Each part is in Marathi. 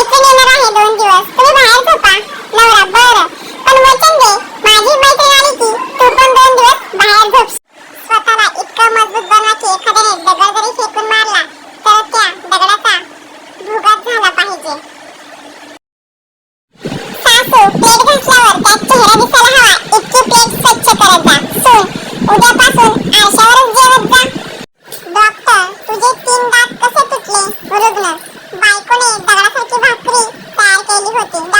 मैत्रीण येणार आहे दोन दिवस तुम्ही बाहेर झोपा नवरा बरं पण वचन दे माझी मैत्रीण आली की तू पण दोन दिवस बाहेर झोप स्वतःला इतकं मजबूत बनवा की एखाद्याने दगड जरी फेकून मारला तर त्या दगडाचा भुगात झाला पाहिजे सासू 频道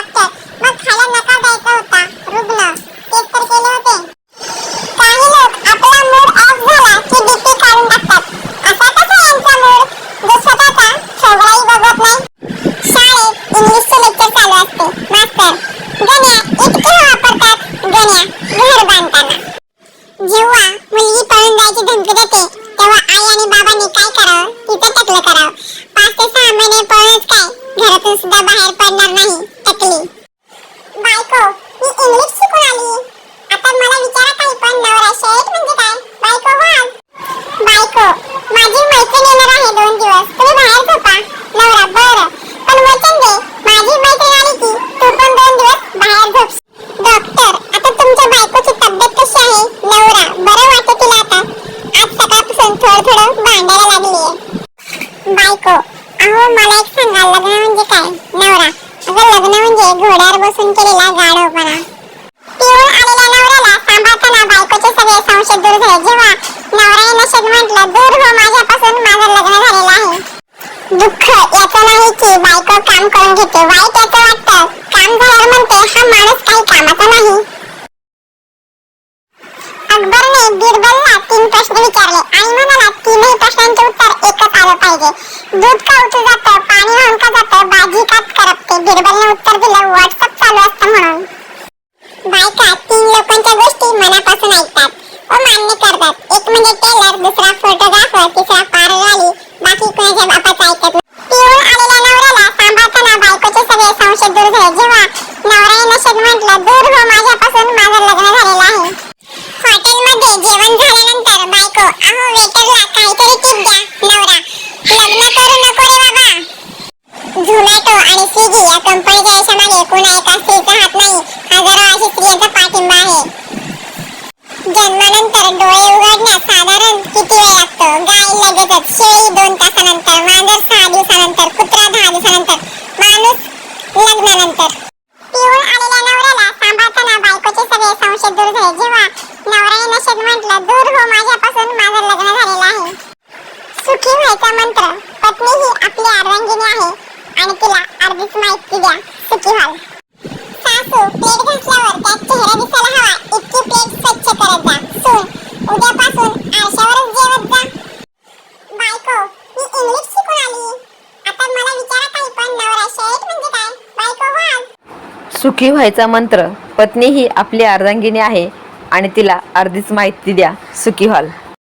मला एक सांगा लग्न म्हणजे काय? नवरा. अगं लग्न म्हणजे घोड्यावर बसून केलेला गाढवपणा पिऊन आलेल्या नवऱ्याला सांभाळताना बायकोचे सगळे संशय दूर झाले. जेव्हा नशेत म्हटलं दूर हो माझ्यापासून माझं लग्न झालेलं आहे. दुःख याचं नाही की बायको काम करून घेते. वाईट याचं वाटतं. काम झाल्यावर म्हणते हा माणूस काही कामाचा नाही. अकबरने बिरबलला तीन प्रश्न विचारले. आणि म्हणाला तीनही प्रश्नांचे उत्तर एकच आलं पाहिजे. दूध का उतू करतात एक म्हणजे टेलर दुसरा फोटोग्राफर लग्नानंतर पिऊन आलेल्या नवऱ्याला सांभाळताना बायकोचे सगळे संशय दूर झाले. जेव्हा नवऱ्याने नशेत म्हटलं दूर हो माझ्यापासून माझं लग्न झालेलं आहे. सुखी व्हायचा मंत्र. पत्नी ही आपली अर्धांगिनी आहे आणि तिला अर्धीच माहिती द्या. सुखी व्हाल. सासू प्लेट घासल्यावर त्यात चेहरा दिसायला हवा. इतकी प्लेट स्वच्छ करत जा. सून उद्यापासून आरशावरच जेवत जा. बायको मी इंग्लिश शिकून आली आता मला विचारा काही पण नवरा शेट म्हणजे काय बायको वाज सुखी व्हायचा मंत्र पत्नी ही आपली अर्धांगिनी आहे आणि तिला अर्धीच माहिती द्या सुखी व्हाल.